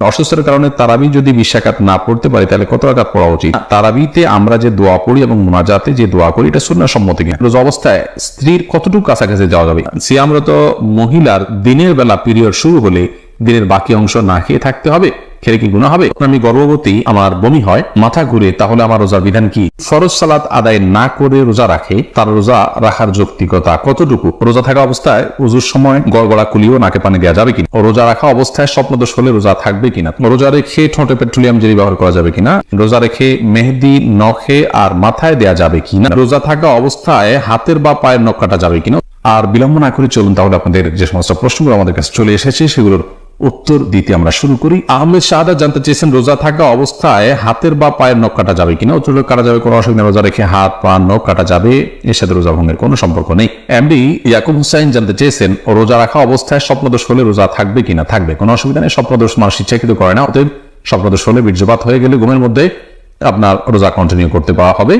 অসুস্থতার কারণে তারাবি যদি বিশ্বাকাত না পড়তে পারি, তাহলে কত রাকাত পড়া উচিত? তারাবিতে আমরা যে দোয়া করি এবং মোনাজাতে যে দোয়া করি, এটা শূন্য সম্মতি কিনা? রোজ অবস্থায় স্ত্রীর কতটুকু কাছাকাছি যাওয়া যাবে? সে আমরা তো মহিলার দিনের বেলা পিরিয়ড শুরু হলে দিনের বাকি অংশ না খেয়ে থাকতে হবে? খেলে কি গুণা হবে? আমি গর্ভবতী, আমার বমি হয়, মাথা ঘুরে, তাহলে আমার রোজার বিধান কি? ফরজ সালাত আদায় না করে রোজা রাখে, তার রোজা রাখার যৌক্তিকতা কতটুকু? রোজা থাকা অবস্থায় উজুর সময় গড়গড়া কুলিও নাকে পানি দেওয়া যাবে কিনা? রোজা রাখা অবস্থায় স্বপ্নদোষ হলে রোজা থাকবে কিনা? রোজা রেখে ঠোঁটে পেট্রোলিয়াম জেলি ব্যবহার করা যাবে কিনা? রোজা রেখে মেহেদি, নখে আর মাথায় দেয়া যাবে কিনা? রোজা থাকা অবস্থায় হাতের বা পায়ের নখ কাটা যাবে কিনা? আর বিলম্ব না করে চলুন, তাহলে আপনাদের যে সমস্ত প্রশ্নগুলো আমাদের কাছে চলে এসেছে, সেগুলোর উত্তর দিতে আমরা শুরু করি। আহমেদ শাহাদা জানতে চেয়েছেন, রোজা থাকা অবস্থায় হাতের বা পায়ের নখ কাটা যাবে কিনা? উত্তর কাটা যাবে, কোনো অসুবিধা। রোজা রেখে হাত, পা, নখ কাটা যাবে। এর সাথে রোজা ভঙ্গের কোনো সম্পর্ক নেই। এমডি ইয়াকুব হুসাইন জানতে চেয়েছেন, রোজা রাখা অবস্থায় স্বপ্নদোষ হলে রোজা থাকবে কিনা? থাকবে, কোনো অসুবিধা নেই, স্বপ্নদোষ মানুষ ইচ্ছাকৃত করে না, অতএব স্বপ্নদোষ হলে বীর্যপাত হয়ে গেলে ঘুমের মধ্যে আপনার রোজা কন্টিনিউ করতে পাওয়া হবে।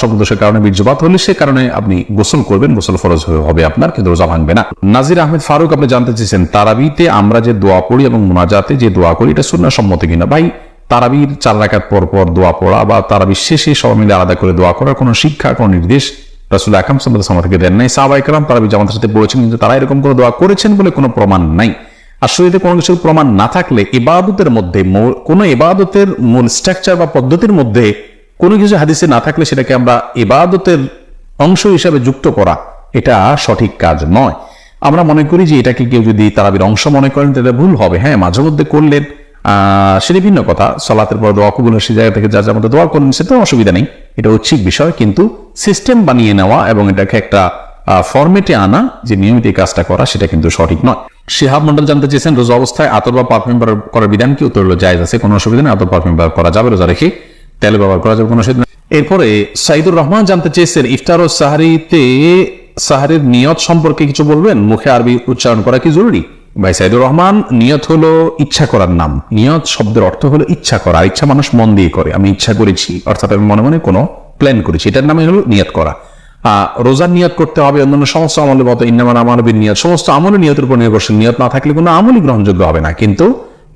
স্বপ্নদোষের কারণে, বীর্যপাত হলে সে কারণে আপনি গোসল করবেন, গোসল ফরজ হবে আপনার, কিন্তু রোজা ভাঙবে না। নাজির আহমেদ ফারুক, আপনি জানতে চেয়েছেন, তারাবিতে আমরা যে দোয়া পড়ি এবং মোনাজাতে যে দোয়া করি, এটা সুন্নাহ সম্মত কিনা? ভাই, তারাবির চার রাকাত পর পর দোয়া পড়া বা তারাবির শেষে সবাই মিলে আলাদা করে দোয়া করার কোনো শিক্ষা, কোনো নির্দেশ রাসুল আকাম সাল্লাহ থেকে দেন নাই। কালাম তারাবি জামাতের সাথে পড়েছেন কিন্তু তারা এরকম করে দোয়া করেছেন বলে কোনো প্রমাণ নাই। আর শরীরে কোনো কিছুর প্রমাণ না থাকলে ইবাদতের মধ্যে কোনো ইবাদতের মূল স্ট্রাকচার বা পদ্ধতির মধ্যে কোনো কিছু হাদিসে না থাকলে সেটাকে আমরা ইবাদতের অংশ হিসাবে যুক্ত করা, এটা সঠিক কাজ নয়। আমরা মনে করি যে এটাকে কেউ যদি তারাবির অংশ মনে করেন, তাহলে ভুল হবে। হ্যাঁ মাঝে মধ্যে করলেন সেটা ভিন্ন কথা। সলাতের পর দোয়া কবুল সে জায়গা থেকে যা যা মধ্যে দোয়া করলেন, সেটাও অসুবিধা নেই। এটা ঐচ্ছিক বিষয়, কিন্তু সিস্টেম বানিয়ে নেওয়া এবং এটাকে একটা ফরমেটে আনা যে নিয়মিত এই কাজটা করা, সেটা কিন্তু সঠিক নয়। শিহাব মন্ডল জানতে চেয়েছেন, রোজা অবস্থায় আতর বা পারফিউম করার বিধান কি? উত্তর হলো জায়জ আছে, কোনো অসুবিধা নেই, আতর পারফিউম ব্যবহার করা যাবে, রোজা রেখে তেল ব্যবহার করা যাবে, কোনো অসুবিধা। এরপরে সাইদুর রহমান জানতে চেয়েছেন, ইফতার ও সাহারিতে সাহারির নিয়ত সম্পর্কে কিছু বলবেন? মুখে আরবি উচ্চারণ করা কি জরুরি? ভাই সাইদুর রহমান, নিয়ত হলো ইচ্ছা করার নাম। নিয়ত শব্দের অর্থ হলো ইচ্ছা করা ইচ্ছা মানুষ মন দিয়ে করে, আমি ইচ্ছা করেছি, অর্থাৎ আমি মনে মনে কোনো প্ল্যান করেছি, এটার নামে হলো নিয়ত করা। রোজার নিয়ত করতে হবে, অন্যান্য সমস্ত আমলের মতো ইন্নামান আমানবির নিয়ত। সমস্ত আমলের নিয়তের উপর নির্ভরশীল। নিয়ত না থাকলে কোনো আমলই গ্রহণযোগ্য হবে না। কিন্তু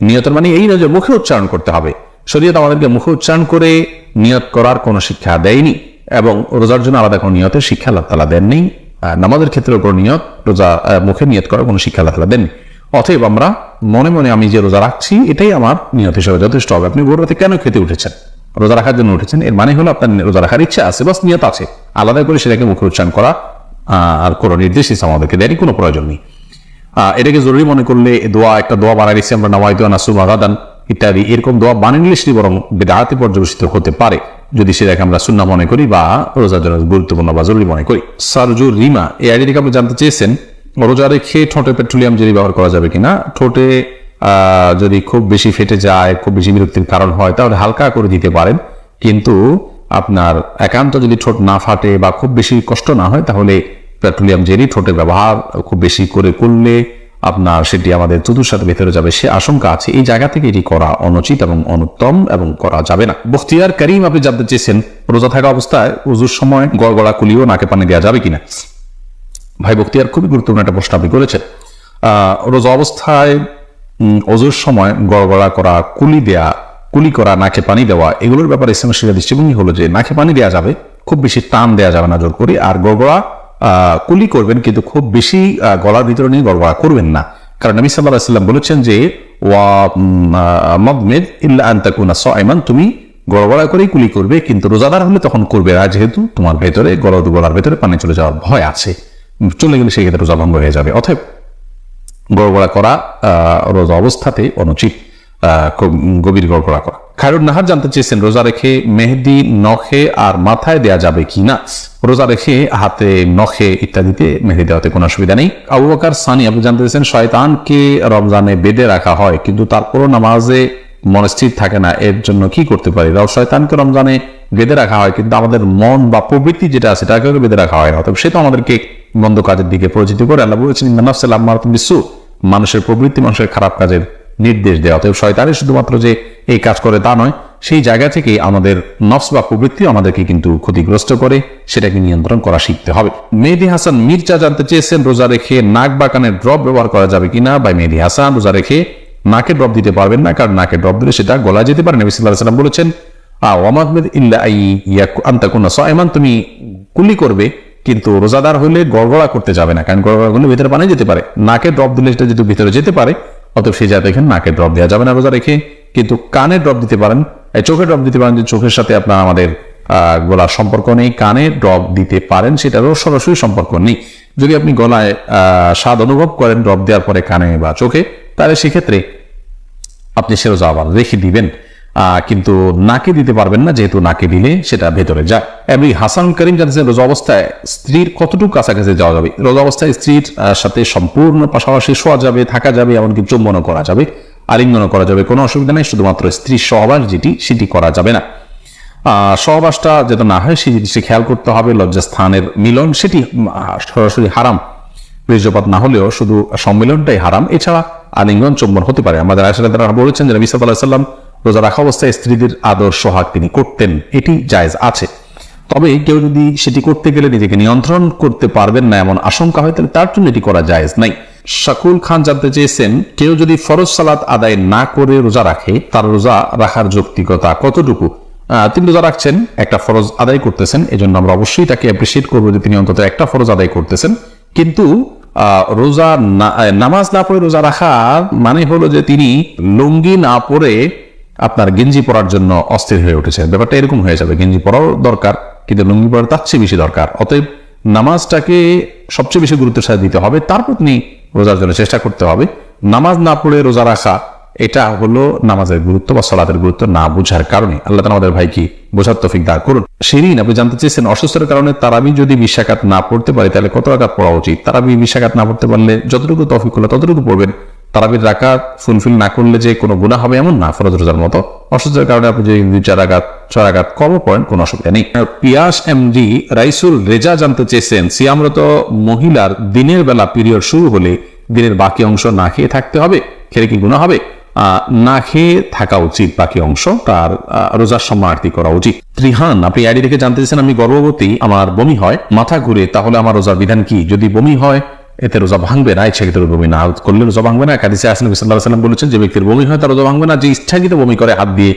নিয়তের মানে এই নয় যে মুখে উচ্চারণ করতে হবে। শরীয়ত আমাদেরকে মুখে উচ্চারণ করে নিয়ত করার কোনো শিক্ষা দেয়নি এবং রোজার জন্য আলাদা কোনো নিয়তের শিক্ষা আল্লাহ তালা দেননি। নামাজের ক্ষেত্রে কোনো নিয়ত রোজা মুখে নিয়ত করার কোনো শিক্ষা আল্লাহ তালা দেননি। অতএব আমরা মনে মনে আমি যে রোজা রাখছি, এটাই আমার নিয়ত হিসেবে যথেষ্ট হবে। আপনি ভোর রাতে কেন খেতে উঠেছেন? রোজা রাখার জন্য উঠেছেন? এর মানে হলো আপনার রোজা রাখার ইচ্ছা আছে, বাস নিয়ত আছে। আলাদা করে সেটাকে মুখে উচ্চারণ করা আর কোনো নির্দেশ ইসলাম আমাদেরকে দেয়নি, কোনো প্রয়োজন নেই। এটাকে জরুরি মনে করলে দোয়া, একটা দোয়া বানাই দিচ্ছি আমরা নামাইতো নাসু মাগাদান ইত্যাদি। এরকম দোয়া বানিয়ে নিলে সেটি বরং বেদাহাতে পর্যবেসিত হতে পারে। যদি সেটাকে আমরা সুন্না মনে করি বা রোজার জন্য গুরুত্বপূর্ণ বা জরুরি মনে করি। সারজু রিমা, এই আইডিটিকে আপনি জানতে চেয়েছেন, রোজা রেখে ঠোঁটে পেট্রোলিয়াম জেলি ব্যবহার করা যাবে কিনা? ঠোঁটে যদি খুব বেশি ফেটে যায়, খুব বেশি বিরক্তির কারণ হয়, তাহলে হালকা করে দিতে পারেন। কিন্তু আপনার একান্ত যদি ঠোঁট না ফাটে বা খুব বেশি কষ্ট না হয়, তাহলে পেট্রোলিয়াম জেলি ঠোঁটের ব্যবহার খুব বেশি করে করলে আপনার সেটি আমাদের চতুর ভেতরে যাবে, সে আশঙ্কা আছে। এই জায়গা থেকে এটি করা অনুচিত এবং অনুত্তম এবং করা যাবে না। বখতিয়ার করিম, আপনি জানতে চেয়েছেন, রোজা থাকা অবস্থায় উজুর সময় গড়গড়া কুলিও নাকে পানি দেওয়া যাবে কিনা? ভাই বক্তিয়ার খুবই গুরুত্বপূর্ণ একটা প্রশ্ন আপনি করেছেন। রোজা অবস্থায় অজুর সময় গড়গড়া করা কুলি দেয়া কুলি করা, নাকে পানি দেওয়া, এগুলোর ব্যাপারে ইসলামের দৃষ্টিভঙ্গি হলো যে নাকে পানি দেওয়া যাবে, খুব বেশি টান দেওয়া যাবে না জোর করে, আর গড়গড়া কুলি করবেন কিন্তু খুব বেশি গলার ভিতরে নিয়ে গড়গড়া করবেন না। কারণ নবী সাল্লাহ সাল্লাম বলেছেন যে, ওয়া মদমেদ ইল্লা আন্তাকুনা সাইমান তুমি গড়গড়া করেই কুলি করবে, কিন্তু রোজাদার হলে তখন করবে না, যেহেতু তোমার ভেতরে গলা গলার ভেতরে পানি চলে যাওয়ার ভয় আছে। চলে গেলে সেই ক্ষেত্রে রোজা ভঙ্গ হয়ে যাবে। অতএব গড়গড়া করা রোজা অবস্থাতে অনুচিত। গভীর গড়গড়া করা। খায়রুন নাহার জানতে চেয়েছেন, রোজা রেখে মেহেদি, নখে আর মাথায় দেয়া যাবে কি না? রোজা রেখে হাতে নখে ইত্যাদিতে মেহেদি দেওয়াতে কোনো অসুবিধা নেই। আবু বকর সানি, আপনি জানতে চেয়েছেন, শয়তানকে রমজানে বেঁধে রাখা হয়, কিন্তু তারপরও নামাজে মনস্থির থাকে না, এর জন্য কি করতে পারি? শয়তানকে রমজানে বেঁধে রাখা হয়, কিন্তু আমাদের মন বা প্রবৃত্তি যেটা আছে, সেটাকে বেঁধে রাখা হয় না। তবে সে তো আমাদেরকে মন্দ কাজের দিকে পরিচিত করে, আল্লাহ বলেছেন মানুষের প্রবৃত্তি, মানুষের খারাপ কাজের নির্দেশ দেওয়া অতএব শয়তানের শুধুমাত্র যে এই কাজ করে তা নয়, সেই জায়গা থেকে আমাদের নফস বা প্রবৃত্তি আমাদেরকে কিন্তু ক্ষতিগ্রস্ত করে, সেটাকে নিয়ন্ত্রণ করা শিখতে হবে। মেহেদি হাসান মির্জা জানতে চেয়েছেন, রোজা রেখে নাক বা কানের ড্রপ ব্যবহার করা যাবে কিনা? বা মেহেদি হাসান, রোজা রেখে নাকে ড্রপ দিতে পারবেন না, কারণ নাকে ড্রপ দিলে সেটা গলা যেতে পারে। নবী সাল্লাহ সাল্লাম বলেছেন তুমি কুলি করবে, কিন্তু রোজাদার হলে গড়গড়া করতে যাবে না, কারণ গড়গড়া করলে ভিতরে পানি যেতে পারে। নাকে ড্রপ দিলে সেটা যদি ভিতরে যেতে পারে অতএব সেই জায়গা এখানে নাকে ড্রপ দেওয়া যাবে না রোজা রেখে। কিন্তু কানে ড্রপ দিতে পারেন। চোখে ড্রপ দিতে পারেন যে চোখের সাথে আপনার আমাদের গলার সম্পর্ক নেই, কানে ড্রপ দিতে পারেন, সেটারও সরাসরি সম্পর্ক নেই। যদি আপনি গলায় স্বাদ অনুভব করেন ড্রপ দেওয়ার পরে কানে বা চোখে, তাহলে সেক্ষেত্রে আপনি সে রোজা আবার রেখে দিবেন। কিন্তু নাকে দিতে পারবেন না, যেহেতু নাকে দিলে সেটা ভেতরে যায়। এমনি হাসান করিম জানতেছেন রোজা অবস্থায় স্ত্রীর কতটুকু কাছাকাছি যাওয়া যাবে? রোজা অবস্থায় স্ত্রীর সাথে সম্পূর্ণ পাশাপাশি শোয়া যাবে, থাকা যাবে, এমনকি চুম্বনও করা যাবে, আলিঙ্গনও করা যাবে, কোনো অসুবিধা নেই, শুধুমাত্র স্ত্রীর সহবাস যেটি, সেটি করা যাবে না। সহবাসটা যাতে না হয় সেই জিনিসটি খেয়াল করতে হবে, লজ্জাস্থানের মিলন সেটি সরাসরি হারাম। বীর্যপাত না হলেও শুধু সম্মিলনটাই হারাম। এছাড়া আলিঙ্গন, চুম্বন হতে পারে। আমাদের আয়সা তারা বলেছেন যে আলাইহি সাল্লাম রোজা রাখা অবস্থায় স্ত্রীদের আদর, সোহাগ তিনি করতেন। এটি জায়েজ আছে। তবে কেউ যদি সেটি করতে গেলে নিজেকে নিয়ন্ত্রণ করতে পারবেন না এমন আশঙ্কা হয়, তাহলে তার জন্য এটি করা জায়েজ নাই। শাকুল খান জানতে চেয়েছেন, কেউ যদি ফরজ সালাত আদায় না করে রোজা রাখে, তার রোজা রাখার যৌক্তিকতা কতটুকু? তিনি রোজা রাখছেন, একটা ফরজ আদায় করতেছেন, এজন্য আমরা অবশ্যই তাকে অ্যাপ্রিসিয়েট করব যে তিনি অন্তত একটা ফরজ আদায় করতেছেন। কিন্তু রোজা নামাজ না পড়ে রোজা রাখার মানে হলো যে তিনি লুঙ্গি না পরে আপনার গেঞ্জি পরার জন্য অস্থির হয়ে উঠেছে। ব্যাপারটা এরকম হয়ে যাবে। গেঞ্জি পরাও দরকার, কিন্তু লুঙ্গি পরা তার চেয়ে বেশি দরকার। অতএব নামাজটাকে সবচেয়ে বেশি গুরুত্বের সাথে দিতে হবে। তারপর তিনি রোজার জন্য চেষ্টা করতে হবে। নামাজ না পড়ে রোজা রাখা, এটা হলো নামাজের গুরুত্ব বা সলাতের গুরুত্ব না বুঝার কারণে। আল্লাহ আমাদের ভাইকে বোঝার তফিক দাঁড় করুন। সেদিন আপনি জানতে চেয়েছেন অসুস্থতার কারণে তারাবি যদি বিশাখাত না পড়তে পারে, তাহলে কত রাকাত পড়া উচিত? তারাবি, বিশাখাত না পড়তে পারলে যতটুকু তফিক হলো ততটুকু পড়বেন। তারাবির রাকাত ফুলফিল না করলে যে কোনো গুণা হবে এমন না, ফরজ রোজার মতো। অসুস্থতার কারণে আপনি যদি দুই চার আঘাত ছয় আঘাত কম পড়েন কোনো অসুবিধা নেই। পিয়াস এমডি রাইসুল রেজা জানতে চেয়েছেন, সিয়ামরত মহিলার দিনের বেলা পিরিয়ড শুরু হলে দিনের বাকি অংশ না খেয়ে থাকতে হবে, খেলে কি গুণা হবে? না খেয়ে থাকা উচিত বাকি অংশ, তার রোজার সম্মানার্থী করা উচিত। ত্রিহান আপনি আইডি থেকে জানতে চাইছেন আমি গর্ভবতী, আমার বমি হয়, মাথা ঘুরে, তাহলে আমার রোজার বিধান কি? যদি বমি হয় এতে রোজা ভাঙবে না, ইচ্ছাকৃত বমি না করলে রোজা ভাঙবে না। কাদিসে আসেন সাল্লাহ সাল্লাম বলেছেন, যে ব্যক্তির বমি হয় তার রোজা ভাঙবে না, যে ইচ্ছাকৃত বমি করে হাত দিয়ে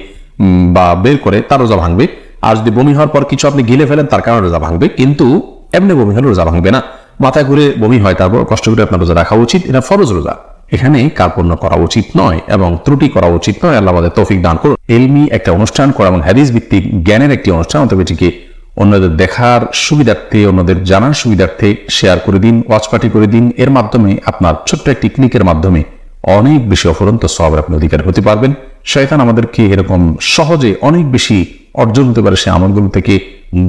বা বের করে তার রোজা ভাঙবে। আর যদি বমি হওয়ার পর কিছু আপনি গিলে ফেলেন, তার কারণে রোজা ভাঙবে। কিন্তু এমনি বমি হলে রোজা ভাঙবে না। মাথা ঘুরে বমি হয়, তারপর কষ্ট করে আপনার রোজা রাখা উচিত। এটা ফরজ রোজা। এখানে কার্পণ্য করা উচিত নয় এবং ত্রুটি করা উচিত নয়। আল্লাহ আমাদের তৌফিক দান করুন। এলমি একটা অনুষ্ঠান করা এবং হাদিস ভিত্তিক জ্ঞানের একটি অনুষ্ঠান অথবা এটিকে অন্যদের দেখার সুবিধার্থে, অন্যদের জানার সুবিধার্থে শেয়ার করে দিন ওয়াচ পার্টি করে দিন। এর মাধ্যমে আপনার ছোট্ট একটি ক্লিকের মাধ্যমে অনেক বেশি অফুরন্ত সবের আপনি অধিকার হতে পারবেন। শয়তান আমাদেরকে এরকম সহজে অনেক বেশি অর্জন হতে পারে সে আমলগুলো থেকে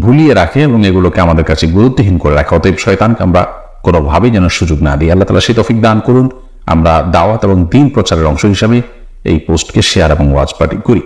ভুলিয়ে রাখে এবং এগুলোকে আমাদের কাছে গুরুত্বহীন করে রাখে। অতএব শয়তানকে আমরা কোনোভাবেই যেন সুযোগ না দিই। আল্লাহ তালা সেই তফিক দান করুন। আমরা দাওয়াত এবং দিন প্রচারের অংশ হিসাবে এই পোস্টকে শেয়ার এবং ওয়াচ পার্টি করি।